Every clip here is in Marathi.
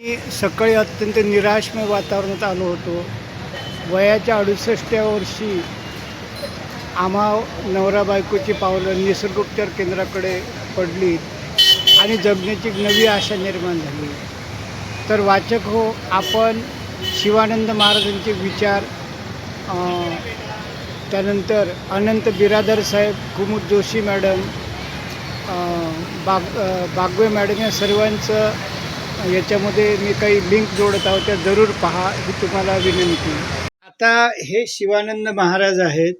मी सकाळी अत्यंत निराशमय वातावरणात आलो होतो. वयाच्या अडुसष्टव्या वर्षी आम्हा नवरा बायकोची पावलं निसर्गोपचार केंद्राकडे पडली आणि जगण्याची एक नवी आशा निर्माण झाली. तर वाचक हो आपण शिवानंद महाराजांचे विचार त्यानंतर अनंत बिरादर साहेब कुमुद जोशी मॅडम बाग बागवे मॅडम या सर्वांचं याच्यामध्ये मी काही लिंक जोडत आहोत त्या जरूर पहा ही तुम्हाला विनंती. आता हे शिवानंद महाराज आहेत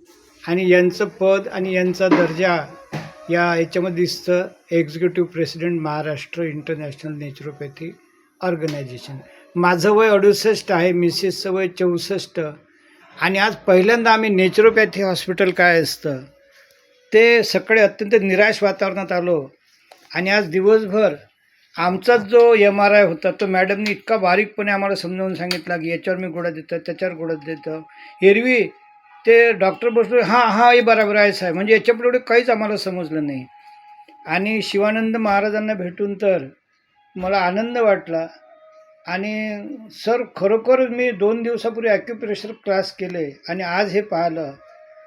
आणि यांचं पद आणि यांचा दर्जा या याच्यामध्ये दिसतं. Executive president Maharashtra international naturopathy organisation माझं वय अडुसष्ट आहे मिसेसचं वय चौसष्ट. आणि आज पहिल्यांदा आम्ही नेचरोपॅथी हॉस्पिटल काय असतं ते सकाळी अत्यंत निराश वातावरणात आलो. आणि आज दिवसभर आमचाच जो एम आर आय होता तो मॅडमनी इतका बारीकपणे आम्हाला समजावून सांगितला की याच्यावर मी गोळ्या देतं त्याच्यावर गोळ्या देतं. एरवी ते डॉक्टर बसलो हां हां हे बराबर आहे साहेब. म्हणजे याच्यापुढे काहीच आम्हाला समजलं नाही. आणि शिवानंद महाराजांना भेटून तर मला आनंद वाटला. आणि सर खरोखर मी दोन दिवसापूर्वी ॲक्युप्रेशर क्लास केले आणि आज हे पाहिलं.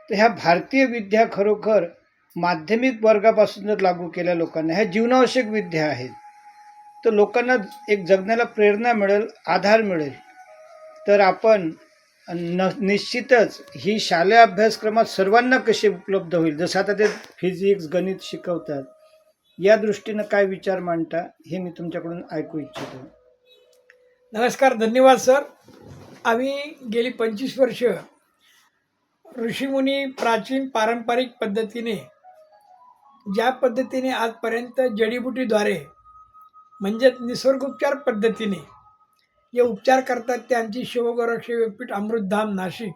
तर ह्या भारतीय विद्या खरोखर माध्यमिक वर्गापासून जर लागू केल्या लोकांना ह्या जीवनावश्यक विद्या आहेत. तर लोकांना एक जगण्याला प्रेरणा मिळेल आधार मिळेल. तर आपण न निश्चितच ही शालेय अभ्यासक्रमात सर्वांना कशी उपलब्ध होईल? जसं आता ते फिजिक्स गणित शिकवतात. या दृष्टीनं काय विचार मांडता हे मी तुमच्याकडून ऐकू इच्छितो. नमस्कार धन्यवाद सर. आम्ही गेली पंचवीस वर्ष ऋषीमुनी प्राचीन पारंपरिक पद्धतीने ज्या पद्धतीने आजपर्यंत जडीबुटीद्वारे म्हणजेच निसर्गोपचार पद्धतीने. जे उपचार करतात त्यांची शिवगोरक्ष व्यासपीठ अमृतधाम नाशिक.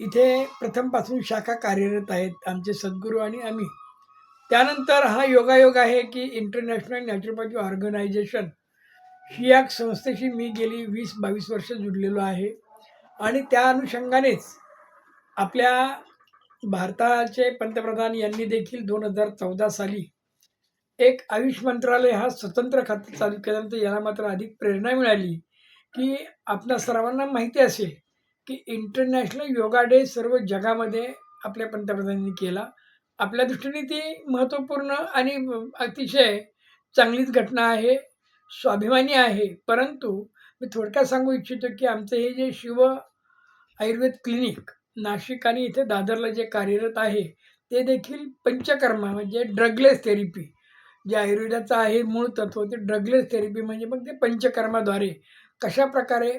इथे प्रथमपासून शाखा कार्यरत आहेत आमचे सद्गुरू आणि आम्ही. त्यानंतर हा योगायोग आहे की इंटरनॅशनल नॅचरोपॅथी ऑर्गनायझेशन ही एक संस्थेशी मी गेली वीस बावीस वर्ष जुडलेलो आहे. आणि त्या अनुषंगानेच आपल्या भारताचे पंतप्रधान यांनी देखील दोन हजार चौदा साली एक आयुष मंत्रालय हा स्वतंत्र खातं चालू केल्यानंतर याला मात्र अधिक प्रेरणा मिळाली की आपल्या सर्वांना माहिती असेल की इंटरनॅशनल योगा डे सर्व जगामध्ये आपल्या पंतप्रधानांनी केला. आपल्या दृष्टीने ती महत्त्वपूर्ण आणि अतिशय चांगलीच घटना आहे स्वाभिमानी आहे. परंतु मी थोडक्यात सांगू इच्छितो की आमचं हे जे शिव आयुर्वेद क्लिनिक नाशिक आणि इथे दादरला जे कार्यरत आहे ते देखील पंचकर्मा म्हणजे ड्रगलेस थेरपी जे आयुर्वेदाचं आहे मूळ तत्व ते ड्रगलेस थेरपी म्हणजे मग ते पंचकर्माद्वारे कशा प्रकारे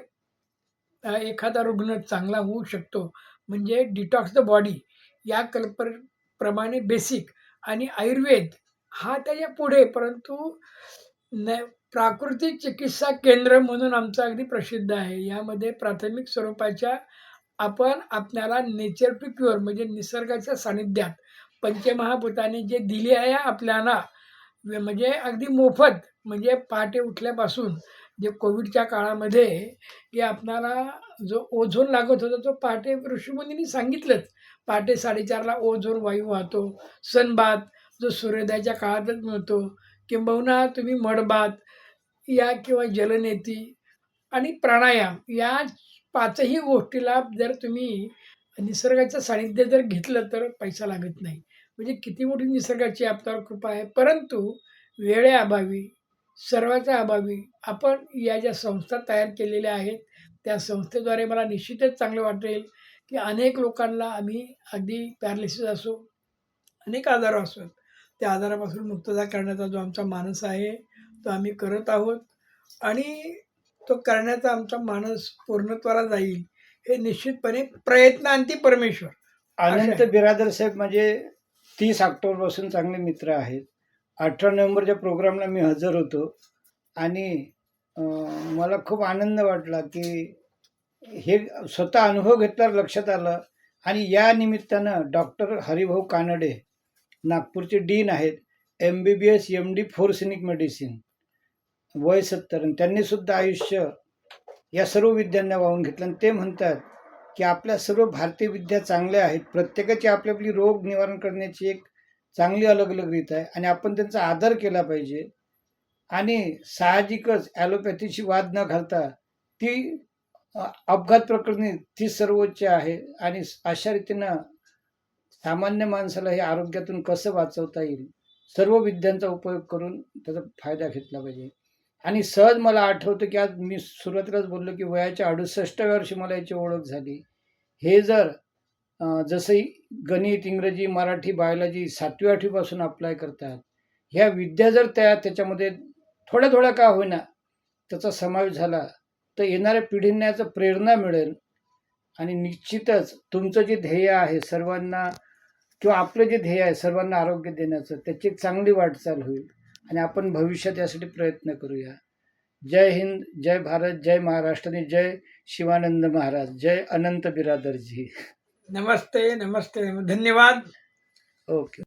एखादा रुग्ण चांगला होऊ शकतो? म्हणजे डिटॉक्स द बॉडी या कल्पर प्रमाणे बेसिक आणि आयुर्वेद हा त्याच्या पुढे परंतु न प्राकृतिक चिकित्सा केंद्र म्हणून आमचं अगदी प्रसिद्ध आहे. यामध्ये प्राथमिक स्वरूपाच्या आपण आपल्याला नेचर टू क्युअर म्हणजे निसर्गाच्या सानिध्यात पंचमहाभूताने जे दिले आहे आपल्याला म्हणजे अगदी मोफत म्हणजे पहाटे उठल्यापासून जे कोविडच्या काळामध्ये की आपणाला जो ओझोन लागत होता तो पहाटे ऋषीमुनींनी सांगितलंच. पहाटे साडेचारला ओझोन वायू वाहतो सनबात जो सूर्योदयाच्या काळातच मिळतो किंबहुना तुम्ही मडबात या किंवा जलनेती आणि प्राणायाम या पाचही गोष्टीला जर तुम्ही निसर्गाचं सानिध्य जर घेतलं तर पैसा लागत नाही. म्हणजे किती मोठी निसर्गाची आपल्यावर कृपा आहे. परंतु वेळेअभावी सर्वाच्या अभावी आपण या ज्या संस्था तयार केलेल्या आहेत त्या संस्थेद्वारे मला निश्चितच चांगलं वाटेल की अनेक लोकांना आम्ही अगदी पॅरालिसिस असो अनेक आजार असो त्या आजारापासून मुक्तता करण्याचा जो आमचा मानस आहे तो आम्ही करत आहोत. आणि तो करण्याचा आमचा मानस पूर्णत्वाला जाईल हे निश्चितपणे प्रयत्नांती परमेश्वर. अनंत आहे. बिरादर साहेब माझे तीस ऑक्टोबरपासून चांगले मित्र आहेत. अठरा नोव्हेंबरच्या प्रोग्रामला मी हजर होतो. आणि मला खूप आनंद वाटला की हे स्वतः अनुभव घेतल्यावर लक्षात आलं. आणि या निमित्तानं डॉक्टर हरिभाऊ कानडे नागपूरचे डीन आहेत. M B B S M D forensic medicine वय सत्तर. आणि त्यांनीसुद्धा आयुष्य या सर्व विद्यांना वाहून घेतलं. आणि ते म्हणतात की आपल्या सर्व भारतीय विद्या चांगल्या आहेत. प्रत्येकाची आपली आपली रोग निवारण करण्याची एक चांगली अलग अलग रीत आहे आणि आपण त्यांचा आदर केला पाहिजे. आणि साहजिकच ॲलोपॅथीशी वाद न घालता ती अपघात प्रकरणी ती सर्वोच्च आहे आणि अशा रीतीनं सामान्य माणसाला हे आरोग्यातून कसं वाचवता येईल? सर्व विद्यांचा उपयोग करून त्याचा फायदा घेतला पाहिजे. आणि सहज मला आठवतं की आज मी सुरुवातीलाच बोललो की वयाच्या अडुसष्टव्या वर्षी मला याची ओळख झाली. हे जर जसे जसं गणित इंग्रजी मराठी बायोलॉजी सातवी आठवीपासून अप्लाय करतात ह्या विद्या जर त्या त्याच्यामध्ये थोड्या थोड्या का होईना त्याचा समावेश झाला तर येणाऱ्या पिढींना याचं प्रेरणा मिळेल. आणि निश्चितच तुमचं जे ध्येय आहे सर्वांना किंवा आपलं जे ध्येय आहे सर्वांना आरोग्य देण्याचं त्याची एक चांगली वाटचाल होईल. आणि आपण भविष्यात यासाठी प्रयत्न करूया. जय हिंद जय भारत जय महाराष्ट्र आणि जय शिवानंद महाराज. जय अनंत बिरादरजी. नमस्ते नमस्ते. धन्यवाद. ओके.